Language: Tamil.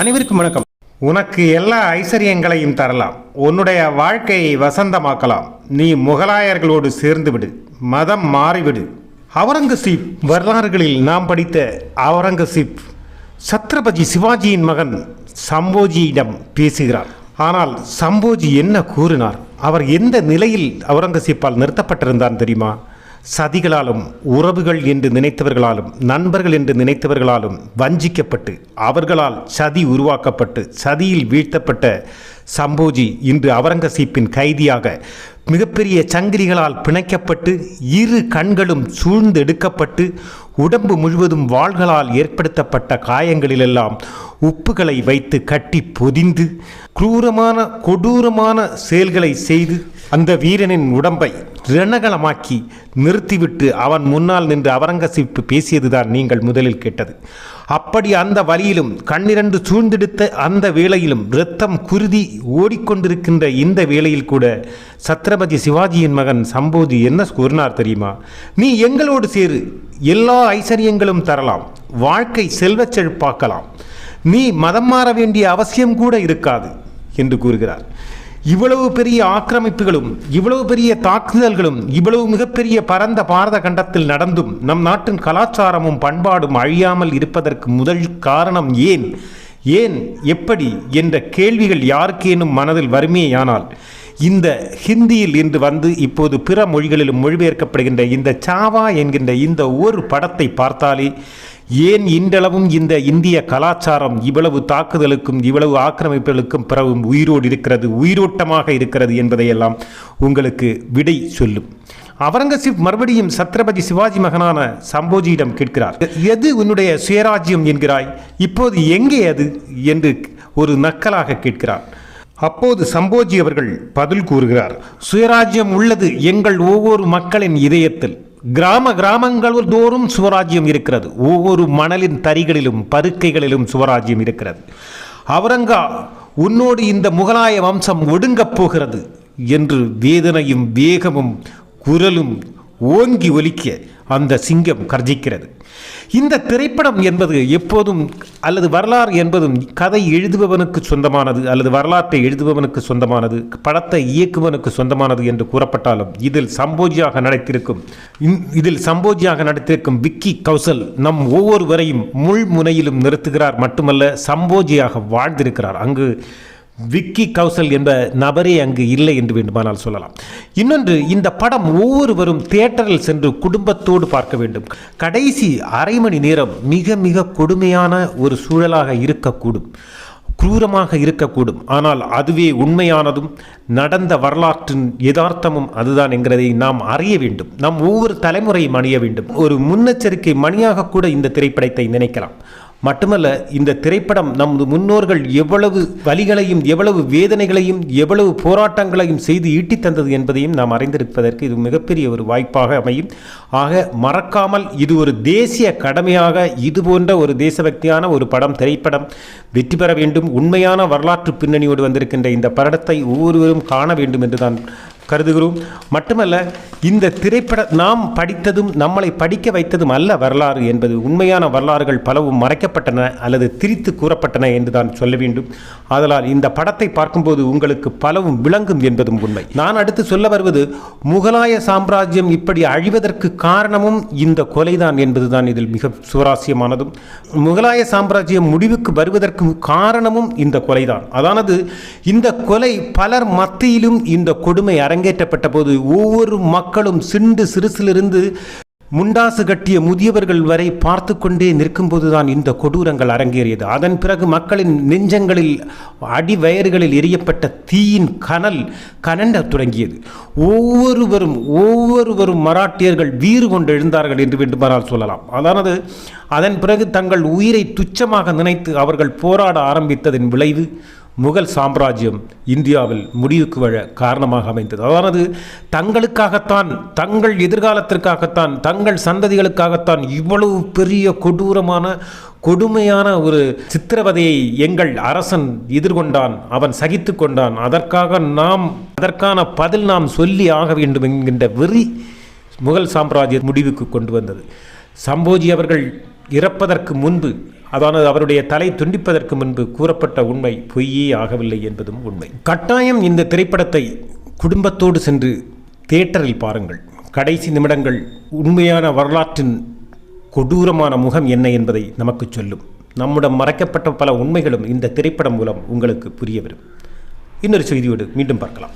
அனைவருக்கும் வணக்கம். உனக்கு எல்லா ஐஸ்வர்யங்களையும் தரலாம். உன்னுடைய வாழ்க்கையை வசந்தமாக்கலாம். நீ முகலாயர்களோடு சேர்ந்து விடு மதம் மாறிவிடு. அவுரங்கசீப் வரலாறுகளில் நாம் படித்த அவுரங்கசீப் சத்ரபதி சிவாஜியின் மகன் சம்போஜியிடம் பேசுகிறார். ஆனால் சம்போஜி என்ன கூறினார்? அவர் எந்த நிலையில் அவுரங்கசீப்பால் நிறுத்தப்பட்டிருந்தான் தெரியுமா? சதிகளாலும் உறவுகள் என்று நினைத்தவர்களாலும் நண்பர்கள் என்று நினைத்தவர்களாலும் வஞ்சிக்கப்பட்டு அவர்களால் சதி உருவாக்கப்பட்டு சதியில் வீழ்த்தப்பட்ட சம்போஜி இன்று அவுரங்கசீப்பின் கைதியாக மிகப்பெரிய சங்கிலிகளால் பிணைக்கப்பட்டு இரு கண்களும் சூழ்ந்து எடுக்கப்பட்டு உடம்பு முழுவதும் வாள்களால் ஏற்படுத்தப்பட்ட காயங்களிலெல்லாம் உப்புகளை வைத்து கட்டி பொதிந்து குரூரமான கொடூரமான செயல்களை செய்து அந்த வீரனின் உடம்பை ரணகலமாக்கி நிறுத்திவிட்டு அவன் முன்னால் நின்று அவரங்கசீப்பு பேசியதுதான் நீங்கள் முதலில் கேட்டது. அப்படி அந்த வழியிலும் கண்ணிரண்டு சூழ்ந்தெடுத்த அந்த வேளையிலும் இரத்தம் குருதி ஓடிக்கொண்டிருக்கின்ற இந்த வேளையில் கூட சத்ரபதி சிவாஜியின் மகன் சம்போதி என்ன கூறினார் தெரியுமா? நீ எங்களோடு சேரு எல்லா ஐஸ்வர்யங்களும் தரலாம் வாழ்க்கை செல்வச் செழிப்பாக்கலாம் நீ மதம் மாற வேண்டிய அவசியம் கூட இருக்காது என்று கூறுகிறார். இவ்வளவு பெரிய ஆக்கிரமிப்புகளும் இவ்வளவு பெரிய தாக்குதல்களும் இவ்வளவு மிகப்பெரிய பரந்த பாரத கண்டத்தில் நடந்தும் நம் நாட்டின் கலாச்சாரமும் பண்பாடும் அழியாமல் இருப்பதற்கு முதல் காரணம் ஏன்? ஏன் எப்படி? என்ற கேள்விகள் யாருக்கேனும் மனதில் வருமேயானால் இந்த ஹிந்தியில் இன்று வந்து இப்போது பிற மொழிகளிலும் மொழிபெயர்க்கப்படுகின்ற இந்த சாவா என்கின்ற இந்த ஒரு படத்தை பார்த்தாலே ஏன் இன்றளவும் இந்த இந்திய கலாச்சாரம் இவ்வளவு தாக்குதலுக்கும் இவ்வளவு ஆக்கிரமிப்புகளுக்கும் பிறவும் உயிரோடு இருக்கிறது உயிரோட்டமாக இருக்கிறது என்பதையெல்லாம் உங்களுக்கு விடை சொல்லும். அவுரங்கசீப் மறுபடியும் சத்ரபதி சிவாஜி மகனான சம்போஜியிடம் கேட்கிறார். எது உன்னுடைய சுயராஜ்யம் என்கிறாய்? இப்போது எங்கே அது? என்று ஒரு நக்கலாக கேட்கிறார். அப்போது சம்போஜி அவர்கள் பதில் கூறுகிறார் சுயராஜ்யம் உள்ளது எங்கள் ஒவ்வொரு மக்களின் இதயத்தில். கிராம கிராமங்கள் தோறும் சுவராஜ்யம் இருக்கிறது. ஒவ்வொரு மணலின் தரிகளிலும் பருக்கைகளிலும் சுவராஜ்யம் இருக்கிறது. அவரங்கா உன்னோடு இந்த முகலாய வம்சம் ஒடுங்கப் போகிறது என்று வேதனையும் வேகமும் குரலும் ஓங்கி ஒலிக்க அந்த சிங்கம் கர்ஜிக்கிறது. இந்த திரைப்படம் என்பது எப்போதும் அல்லது வரலாறு என்பதும் கதை எழுதுபவனுக்கு சொந்தமானது அல்லது வரலாற்றை எழுதுபவனுக்கு சொந்தமானது படத்தை இயக்குவனுக்கு சொந்தமானது என்று கூறப்பட்டாலும் இதில் சம்போஜியாக நடித்திருக்கும் இந்- இதில் சம்போஜியாக நடித்திருக்கும் விக்கி கௌசல் நம் ஒவ்வொருவரையும் முள் முனையிலும் நிறுத்துகிறார். மட்டுமல்ல சம்போஜியாக வாழ்ந்திருக்கிறார். அங்கு விக்கி கௌசல் என்ற நபரே அங்கு இல்லை என்று வேண்டுமானால் சொல்லலாம். இன்னொன்று இந்த படம் ஒவ்வொருவரும் தியேட்டரில் சென்று குடும்பத்தோடு பார்க்க வேண்டும். கடைசி அரை மணி நேரம் மிக மிக கொடுமையான ஒரு சூழலாக இருக்கக்கூடும். குரூரமாக இருக்கக்கூடும். ஆனால் அதுவே உண்மையானதும் நடந்த வரலாற்றின் யதார்த்தமும் அதுதான் என்கிறதை நாம் அறிய வேண்டும். நாம் ஒவ்வொரு தலைமுறையும் அணிய வேண்டும். ஒரு முன்னெச்சரிக்கை மணியாக கூட இந்த திரைப்படத்தை நினைக்கலாம். மட்டுமல்ல இந்த திரைப்படம் நமது முன்னோர்கள் எவ்வளவு வலிகளையும் எவ்வளவு வேதனைகளையும் எவ்வளவு போராட்டங்களையும் செய்து ஈட்டி தந்தது என்பதையும் நாம் அறிந்திருப்பதற்கு இது மிகப்பெரிய ஒரு வாய்ப்பாக அமையும். ஆக மறக்காமல் இது ஒரு தேசிய கடமையாக இது போன்ற ஒரு தேசபக்தியான ஒரு படம் திரைப்படம் வெற்றி பெற வேண்டும். உண்மையான வரலாற்று பின்னணியோடு வந்திருக்கின்ற இந்த படத்தை ஒவ்வொருவரும் காண வேண்டும் என்று தான் கருதுகிறோம். மட்டுமல்ல இந்த திரைப்பட நாம் படித்ததும் நம்மளை படிக்க வைத்ததும் அல்ல வரலாறு என்பது. உண்மையான வரலாறுகள் பலவும் மறைக்கப்பட்டன அல்லது திரித்து கூறப்பட்டன என்று தான் சொல்ல வேண்டும். அதனால் இந்த படத்தை பார்க்கும்போது உங்களுக்கு பலவும் விளங்கும் என்பதும் உண்மை. நான் அடுத்து சொல்ல வருவது முகலாய சாம்ராஜ்யம் இப்படி அழிவதற்கு காரணமும் இந்த கொலைதான் என்பதுதான் இதில் மிக சுவாரஸ்யமானதும். முகலாய சாம்ராஜ்யம் முடிவுக்கு வருவதற்கு காரணமும் இந்த கொலைதான். அதானது இந்த கொலை பலர் மத்தியிலும் இந்த கொடுமை அரங்கேற்றப்பட்ட போது ஒவ்வொரு மக்களும் சிண்டு சிறுசிலிருந்து முண்டாசு கட்டிய முதியவர்கள் வரை பார்த்து கொண்டே நிற்கும்போதுதான் இந்த கொடூரங்கள் அரங்கேறியது. அதன் பிறகு மக்களின் நெஞ்சங்களில் அடிவயறுகளில் எரியப்பட்ட தீயின் கனல் கனண்ட தொடங்கியது. ஒவ்வொருவரும் ஒவ்வொருவரும் மராட்டியர்கள் வீறு கொண்டு எழுந்தார்கள் என்று வேண்டுமானால் சொல்லலாம். அதானது அதன் பிறகு தங்கள் உயிரை துச்சமாக நினைத்து அவர்கள் போராட ஆரம்பித்ததன் விளைவு முகல் சாம்ராஜ்யம் இந்தியாவில் முடிவுக்கு வர காரணமாக அமைந்தது. அதானது தங்களுக்காகத்தான் தங்கள் எதிர்காலத்திற்காகத்தான் தங்கள் சந்ததிகளுக்காகத்தான் இவ்வளவு பெரிய கொடூரமான கொடுமையான ஒரு சித்திரவதையை எங்கள் அரசன் எதிர்கொண்டான் அவன் சகித்து கொண்டான். அதற்காக நாம் அதற்கான பதில் நாம் சொல்லி ஆக வேண்டும் என்கின்ற வெறி முகல் சாம்ராஜ்ய முடிவுக்கு கொண்டு வந்தது. சம்போஜி அவர்கள் இறப்பதற்கு முன்பு அதானது அவருடைய தலை துண்டிப்பதற்கு முன்பு கூறப்பட்ட உண்மை பொய்யே ஆகவில்லை என்பதும் உண்மை. கட்டாயம் இந்த திரைப்படத்தை குடும்பத்தோடு சென்று தியேட்டரில் பாருங்கள். கடைசி நிமிடங்கள் உண்மையான வரலாற்றின் கொடூரமான முகம் என்ன என்பதை நமக்கு சொல்லும். நம்முடன் மறைக்கப்பட்ட பல உண்மைகளும் இந்த திரைப்படம் மூலம் உங்களுக்கு புரிய வரும். இன்னொரு செய்தியோடு மீண்டும் பார்க்கலாம்.